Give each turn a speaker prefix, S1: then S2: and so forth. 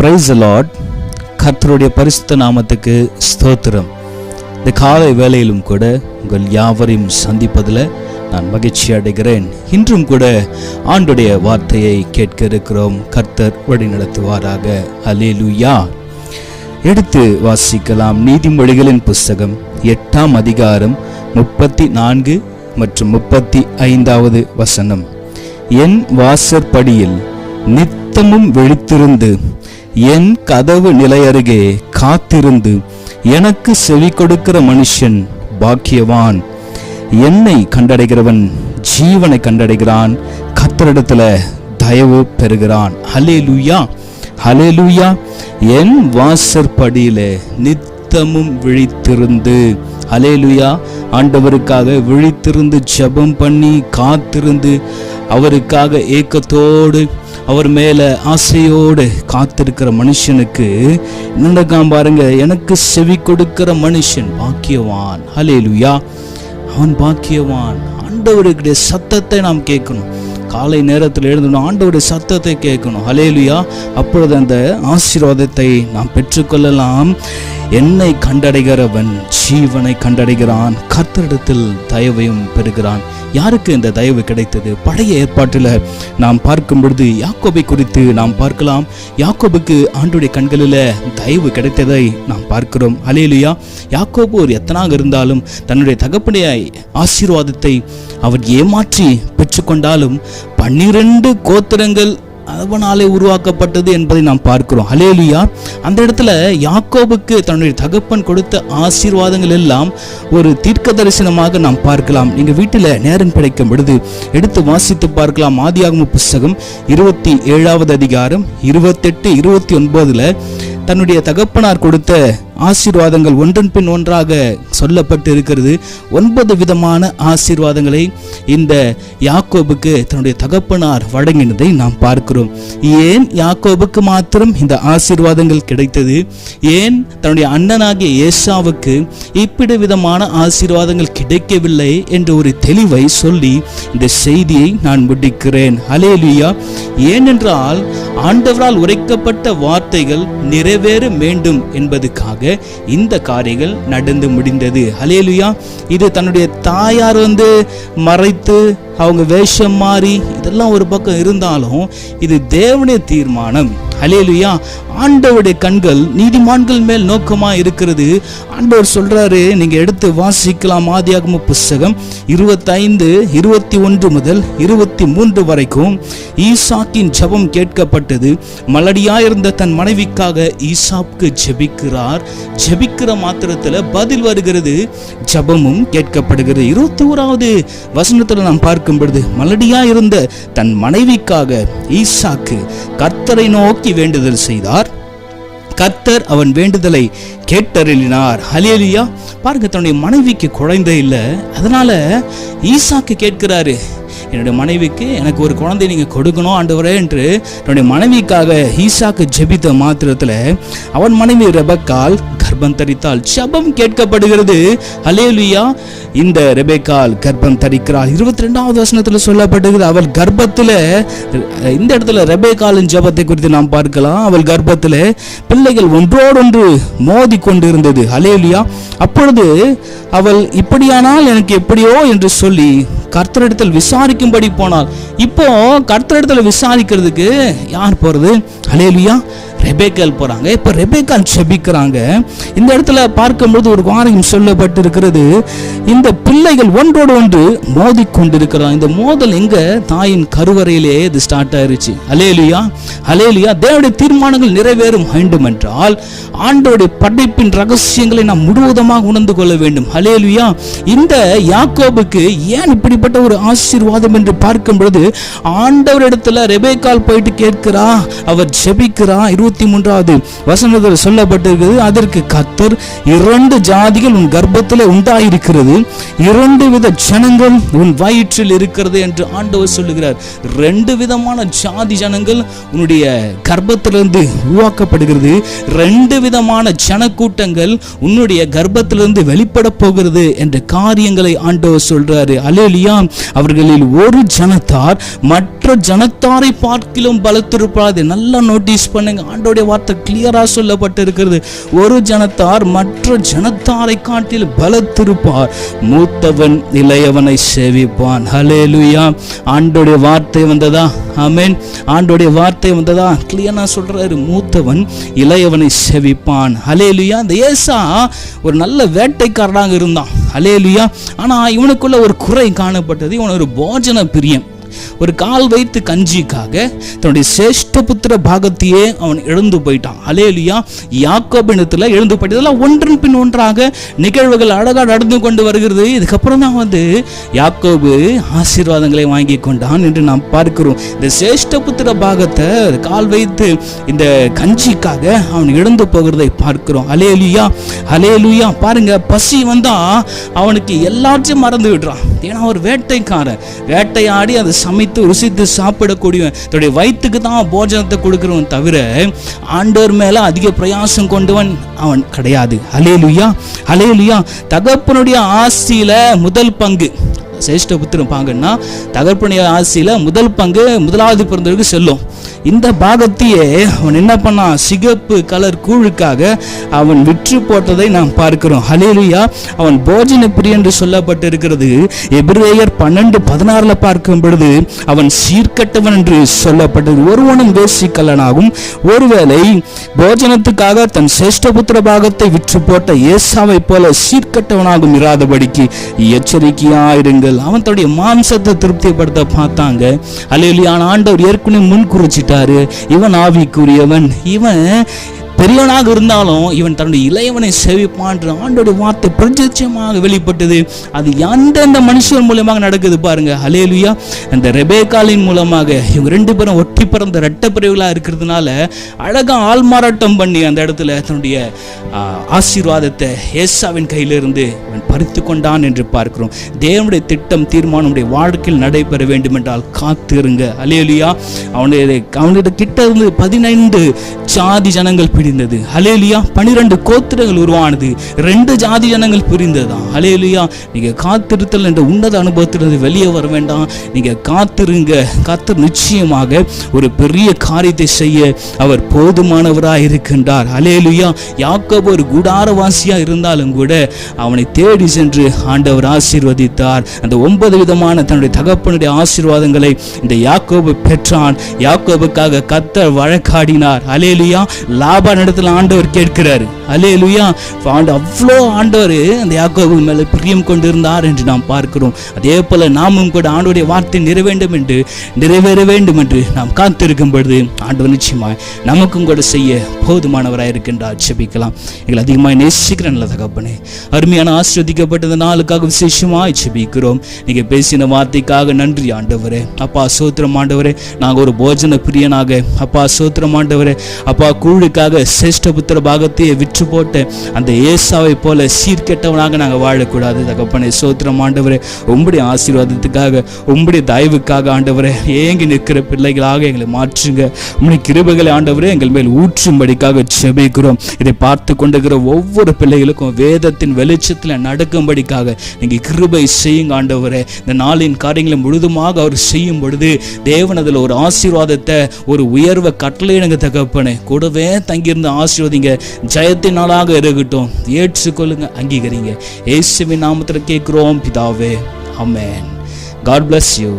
S1: Price Lord கர்த்தருடைய பரிசுத்த நாமத்துக்கு ஸ்தோத்திரம். இந்த காலை வேலையிலும் கூட உங்கள் யாவரையும் சந்திப்பதில் நான் மகிழ்ச்சி அடைகிறேன். இன்றும் கூட ஆண்டுடைய வார்த்தையை கேட்க இருக்கிறோம். கர்த்தர் வழி நடத்துவாராக அலேலுயா எடுத்து வாசிக்கலாம். நீதிமொழிகளின் புஸ்தகம் எட்டாம் அதிகாரம் முப்பத்தி நான்கு மற்றும் முப்பத்தி ஐந்தாவது வசனம். என் வாசற்படியில் நித்தமும் விழித்திருந்து என் கதவு நிலையருகே காத்திருந்து எனக்கு செவி கொடுக்கிற மனுஷன் பாக்கியவான். என்னை கண்டடைகிறவன் ஜீவனை கண்டடைகிறான். கத்தரிடத்துல தயவு பெறுகிறான். ஹலேலுயா ஹலேலுயா என் வாசற்படியில நித்தமும் விழித்திருந்து. அலேலுயா ஆண்டவருக்காக விழித்திருந்து ஜெபம் பண்ணி காத்திருந்து அவருக்காக ஏக்கத்தோடு அவர் மேல ஆசையோடு காத்திருக்கிற மனுஷனுக்கு என்னடக்காம் பாருங்க எனக்கு செவி கொடுக்கிற மனுஷன் பாக்கியவான். ஹலேலுயா அவன் பாக்கியவான். ஆண்டவருடைய சத்தத்தை நாம் கேட்கணும். காலை நேரத்தில் எழுந்தணும் ஆண்டோடைய சத்தத்தை கேட்கணும். ஹலேலுயா அப்பொழுது அந்த ஆசீர்வாதத்தை நாம் பெற்றுக்கொள்ளலாம். என்னை கண்டடைகிறவன் ஜீவனை கண்டடைகிறான். கர்த்தரிடத்தில் தயவையும் பெறுகிறான். யாருக்கு இந்த தயவு கிடைத்தது? பழைய ஏற்பாட்டில் நாம் பார்க்கும் பொழுது யாக்கோபை குறித்து நாம் பார்க்கலாம். யாக்கோபுக்கு ஆண்டுடைய கண்களில் தயவு கிடைத்ததை நாம் பார்க்கிறோம். அலேலியா யாக்கோபு ஒரு எத்தனாக இருந்தாலும் தன்னுடைய தகப்பனைய ஆசீர்வாதத்தை அவர் ஏமாற்றி பெற்றுக்கொண்டாலும் பன்னிரண்டு கோத்திரங்கள் அவனாலே உருவாக்கப்பட்டது என்பதை நாம் பார்க்கிறோம். அலேலியா அந்த இடத்துல யாக்கோபுக்கு தன்னுடைய தகப்பன் கொடுத்த ஆசீர்வாதங்கள் எல்லாம் ஒரு தீர்க்க தரிசனமாக நாம் பார்க்கலாம். எங்கள் வீட்டில் நேரம் கிடைக்கும் பொழுது எடுத்து வாசித்து பார்க்கலாம். ஆதியாகம புஸ்தகம் இருபத்தி ஏழாவது அதிகாரம் இருபத்தெட்டு இருபத்தி ஒன்பதில் தன்னுடைய தகப்பனார் கொடுத்த ஆசீர்வாதங்கள் ஒன்றன் பின் ஒன்றாக சொல்லப்பட்டு இருக்கிறது ஒன்பது விதமான ஆசீர்வாதங்களை இந்த யாக்கோபுக்கு தன்னுடைய தகப்பனார் வழங்கினதை நாம் பார்க்கிறோம். ஏன் யாக்கோபுக்கு மாத்திரம் இந்த ஆசீர்வாதங்கள் கிடைத்தது? ஏன் தன்னுடைய அண்ணனாகிய ஏசாவுக்கு இப்படி விதமான ஆசீர்வாதங்கள் கிடைக்கவில்லை என்ற ஒரு தெளிவை சொல்லி இந்த செய்தியை நான் முடிக்கிறேன். அலேலியா ஏனென்றால் ஆண்டவரால் உரைக்கப்பட்ட வார்த்தைகள் நிறைவேற வேண்டும் என்பதுக்காக இந்த காரியங்கள் நடந்து முடிந்தது. அலேலுயா இது தன்னுடைய தாயார் வந்து மறைத்து அவங்க வேஷம் மாறி இதெல்லாம் ஒரு பக்கம் இருந்தாலும் இது தேவனுடைய தீர்மானம். அலேலுயா ஆண்டவருடைய கண்கள் நீதிமான்கள் மேல் நோக்கமா இருக்கிறது. ஆண்டவர் சொல்றாரு நீங்க எடுத்து வாசிக்கலாம் ஆதியாகம புஸ்தகம் இருபத்தைந்து இருபத்தி ஒன்று முதல் இருபத்தி மூன்று வரைக்கும். ஈசாக்கின் ஜெபம் கேட்கப்பட்டது. மலடியாயிருந்த தன் மனைவிக்காக ஈசாப்க்கு ஜெபிக்கிறார். ஜெபிக்கிற மாத்திரத்துல பதில் வருகிறது. ஜெபமும் கேட்கப்படுகிறது. இருபத்தி ஓராவது வசனத்துல நாம் பார்க்கும் பொழுது மலடியாயிருந்த தன் மனைவிக்காக ஈசாக்கு கர்த்தரை நோக்கி வேண்டுதல் செய்தார். கர்த்தர் அவன் வேண்டுதலை கேட்டருளினார். ஹலியலியா பாருங்க தன்னுடைய மனைவிக்கு குழந்தை இல்லை. அதனால ஈசாக்கு கேட்கிறாரு என்னுடைய மனைவிக்கு எனக்கு ஒரு குழந்தை நீங்கள் கொடுக்கணும் ஆண்டவரே என்று என்னுடைய மனைவிக்காக ஈசாக்கு ஜெபித்த மாத்திரத்தில் அவன் மனைவி ரெபக்கால் கர்ப்பம் தரித்தாள். ஜபம் கேட்கப்படுகிறது. ஹலேலுயா இந்த ரெபேக்கால் கர்ப்பம் தரிக்கிறாள். இருபத்தி ரெண்டாவது வசனத்தில் சொல்லப்படுகிறது அவள் கர்ப்பத்தில் இந்த இடத்துல ரெபேக்காலின் ஜபத்தை குறித்து நாம் பார்க்கலாம். அவள் கர்ப்பத்தில் பிள்ளைகள் ஒன்றோடொன்று மோதி கொண்டிருந்தது. ஹலேலுயா அப்பொழுது அவள் இப்படியானால் எனக்கு எப்படியோ? என்று சொல்லி கர்த்தரிடத்தில் விசாரிக்கும்படி போனால் இப்போ கர்த்தரிடத்தில் விசாரிக்கிறதுக்கு யார் போறது? ஹலேலுயா ரெபேக்கால் போறாங்க. இப்போ ரெபேக்கால் செபிக்கிறாங்க. இந்த இடத்துல பார்க்கும்போது ஒரு காரியம் சொல்லப்பட்டிருக்கிறது. இந்த பிள்ளைகள் ஒன்றோடு ஒன்று மோதி கொண்டிருக்கிறாங்க இந்த மோதல் எங்கே? தாயின் கருவறையிலே இது ஸ்டார்ட் ஆயிருச்சு. அலேலியா அலேலியா தேவடைய தீர்மானங்கள் நிறைவேறும் வேண்டும் என்றால் ஆண்டோடைய படைப்பின் ரகசியங்களை நாம் முழுவதுமாக உணர்ந்து கொள்ள வேண்டும். அலேலியா இந்த யாக்கோபுக்கு ஏன் இப்படிப்பட்ட ஒரு ஆசீர்வாதம் என்று பார்க்கும் பொழுது ஆண்டவரிடத்துல ரெபேக்கால் போயிட்டு கேட்கிறா அவர் ஜெபிக்கிறா இருபத்தி மூன்றாவது வசனத்தில் சொல்லப்பட்டிருக்கிறது அதற்கு கத்தர் இரண்டு ஜாதிகள் உன் கர்ப்பத்தில் உண்டாயிருக்கிறது இரண்டு வித ஜனங்கள் உன் வயிற்றில் இருக்கிறது என்று ஆண்டவர் சொல்லுகிறார். ரெண்டு விதமான ஜாதி ஜனங்கள் உன்னுடைய கர்ப்பத்திலிருந்து உருவாக்கப்படுகிறது ரெண்டு விதமான ஜனக்கூட்டங்கள் உன்னுடைய கர்ப்பத்திலிருந்து வெளிப்பட போகிறது என்ற காரியங்களை ஆண்டவர் சொல்றாரு. அலேலியா அவர்களில் ஒரு ஜனத்தார் மற்ற மற்ற ஜனத்தாரை பார்க்கிலும் பலத்திருப்பாது நல்லா நோட்டீஸ் பண்ணுங்க. ஆண்டோடைய வார்த்தை கிளியரா சொல்லப்பட்டு இருக்கிறது ஒரு ஜனத்தார் மற்ற ஜனத்தாரை காட்டில் பலத்திருப்பார். மூத்தவன் இளையவனை சேவிப்பான். ஹலேலுயா ஆண்டோடைய வார்த்தை வந்ததா? ஆமென் ஆண்டோடைய வார்த்தை வந்ததா? கிளியரா சொல்றாரு. மூத்தவன் இளையவனை சேவிப்பான். ஹலேலுயா இந்த ஏசா ஒரு நல்ல வேட்டைக்காரனாக இருந்தான். ஹலேலுயா ஆனா இவனுக்குள்ள ஒரு குறை காணப்பட்டது. இவன் ஒரு போஜன பிரியம். ஒரு கால் வைத்து கஞ்சிக்காக தன்னுடைய சேஷ்ட புத்திர பாகத்தையே அவன் இழந்து போயிட்டான். அலேலியா யாக்கோபினத்தில் எழுந்து போயிட்டு இதெல்லாம் ஒன்றன் பின் ஒன்றாக நிகழ்வுகள் அழகாக நடந்து கொண்டு வருகிறது. இதுக்கப்புறம் தான் வந்து யாக்கோபு ஆசீர்வாதங்களை வாங்கி கொண்டான் என்று நாம் பார்க்கிறோம். இந்த சேஷ்ட புத்திர பாகத்தை கால் வைத்து இந்த கஞ்சிக்காக அவன் இழந்து போகிறதை பார்க்கிறோம். அலேலியா அலேலுயா பாருங்க பசி வந்தா அவனுக்கு எல்லாத்தையும் மறந்து விடுறான். ஏன்னா ஒரு வேட்டைக்காரன் வேட்டையாடி அதை சமைத்து ருசித்து சாப்பிடக்கூடியவன். தன்னுடைய வயிற்றுக்கு தான் போஜனத்தை கொடுக்குறவன் தவிர ஆண்டவர் மேலே அதிக பிரயாசம் கொண்டவன் அவன் கிடையாது. அலேலுயா அலேலுயா தகப்பனுடைய ஆசியில் முதல் பங்கு. சிரேஷ்ட புத்திரம் பாங்கன்னா தகப்பனுடைய ஆசியில் முதல் பங்கு முதலாவது பிறந்தவருக்கு செல்லும். இந்த பாகத்தையே அவன் என்ன பண்ணான் சிகப்பு கலர் கூழுக்காக அவன் விற்று போட்டதை நாம் பார்க்கிறோம். ஹலேலுயா அவன் போஜன பிரி என்று சொல்லப்பட்டிருக்கிறது. எபிரேயர் பன்னெண்டு பதினாறுல பார்க்கும் பொழுது அவன் சீர்கட்டவன் என்று சொல்லப்பட்டது. ஒருவனும் வேசிக்கலனாகும் ஒருவேளை போஜனத்துக்காக தன் சிரேஷ்டபுத்திர பாகத்தை விற்று போட்ட ஏசாவை போல சீர்கட்டவனாகும் இராதபடிக்கு எச்சரிக்கையாயிருங்கள். அவன் தன்னுடைய மாம்சத்தை திருப்திப்படுத்த பார்த்தாங்க. அல்லையான ஆண்டவர் ஏற்கனவே முன் குறிச்சிட்டு குறிச்சிட்டாரு இவன் ஆவிக்குரியவன். இவன் பெரியவனாக இருந்தாலும் இவன் தன்னுடைய இளையவனை சேவிப்பான்ற ஆண்டோடைய வார்த்தை பிரத்யட்சமாக வெளிப்பட்டது. அது எந்தெந்த மனுஷன் மூலமாக நடக்குது பாருங்க. ஹலேலுயா அந்த ரெபேக்காலின் மூலமாக இவங்க ரெண்டு பேரும் ஒட்டி பிறந்த ரெட்ட பிரிவுகளாக இருக்கிறதுனால அழகா ஆள்மாறாட்டம் பண்ணி அந்த இடத்துல தன்னுடைய ஆசீர்வாதத்தை ஏசாவின் கையிலிருந்து அவன் பறித்து கொண்டான் என்று பார்க்கிறோம். தேவனுடைய திட்டம் தீர்மானம் வாழ்க்கையில் நடைபெற வேண்டும் என்றால் காத்திருங்க. அலேலியா அவனுடைய அவனுடைய கிட்ட இருந்து பதினைந்து ஜாதி ஜனங்கள் பிரிந்தது. ஹலேலியா பனிரெண்டு கோத்திரங்கள் உருவானது. ரெண்டு ஜாதி ஜனங்கள் பிரிந்ததுதான் ஹலேலியா நீங்கள் காத்திருத்தல் என்ற உன்னத அனுபவத்திலிருந்து வெளியே வர வேண்டாம். நீங்கள் காத்திருங்க. காத்து நிச்சயமாக ஒரு பெரிய காரியத்தை செய்ய அவர் போதுமானவராக இருக்கின்றார். ஹலேலுயா யாக்கோபு ஒரு குடாரவாசியாக இருந்தாலும் கூட அவனை தேடி சென்று ஆண்டவர் ஆசீர்வதித்தார். அந்த ஒன்பது விதமான தன்னுடைய தகப்பனுடைய ஆசீர்வாதங்களை இந்த யாக்கோபு பெற்றான். யாக்கோபுக்காக கத்தர் வழக்காடினார். அலேலியா லாபன் இடத்துல ஆண்டவர் கேட்கிறாரு. அலே லுயா ஆண்டு அவ்வளோ ஆண்டவர் அந்த யாக்கோபு மேலே பிரியம் கொண்டிருந்தார் என்று நாம் பார்க்கிறோம். அதே போல நாமும் கூட ஆண்டோடைய வார்த்தை நிறைவேண்டும் என்று நிறைவேற வேண்டும் என்று நாம் காத்திருக்கும் பொழுது ஆண்டவர் நிச்சயமாய் நமக்கும் கூட செய்ய போதுமானவராக இருக்கின்றார். செபிக்கலாம் எங்களை அதிகமாக நேசிக்கிற நல்ல தகப்பனே அருமையான ஆஸ்வதிக்கப்பட்ட நாளுக்காக விசேஷமாய் செபிக்கிறோம் நீங்கள் பேசின வார்த்தைக்காக நன்றி ஆண்டவரே. அப்பா சோத்திரம் ஆண்டவரே நாங்கள் ஒரு போஜன பிரியனாக அப்பா சோத்திரம் ஆண்டவரே அப்பா கூழுக்காக சிரேஷ்ட புத்திர பாகத்தையே விற்று போட்டு அந்த ஏசாவை போல சீர்கெட்டவனாக நாங்கள் வாழக்கூடாது. தகப்பனை சோத்திரம் ஆண்டவரே உங்களுடைய ஆசீர்வாதத்துக்காக உங்களுடைய தயவுக்காக ஆண்டவரே ஏங்கி நிற்கிற பிள்ளைகளாக எங்களை மாற்றுங்க. உங்களுடைய கிருபைகளை ஆண்டவரே எங்கள் மேல் ஊற்றும்படிக்காக செபிக்கிறோம் இதை பார்த்து கொண்டிருக்கிற ஒவ்வொரு பிள்ளைகளுக்கும் வேதத்தின் வெளிச்சத்தில் நடக்கும்படிக்காக நீங்கள் கிருபை செய்யுங்க ஆண்டவரே. இந்த நாளின் காரியங்களை முழுதுமாக அவர் செய்யும் பொழுது தேவன் அதில் ஒரு ஆசீர்வாதத்தை ஒரு உயர்வை கட்டளையிடுங்க தகப்பனே. கூடவே தங்கி இங்கிருந்து ஆசீர்வதிங்க. ஜெயத்தின் நாளாக இருக்கட்டும். ஏற்றுக்கொள்ளுங்க அங்கீகரிங்க. இயேசுவின் நாமத்தில் கேட்குறோம் பிதாவே. அமேன் காட் பிளஸ் யூ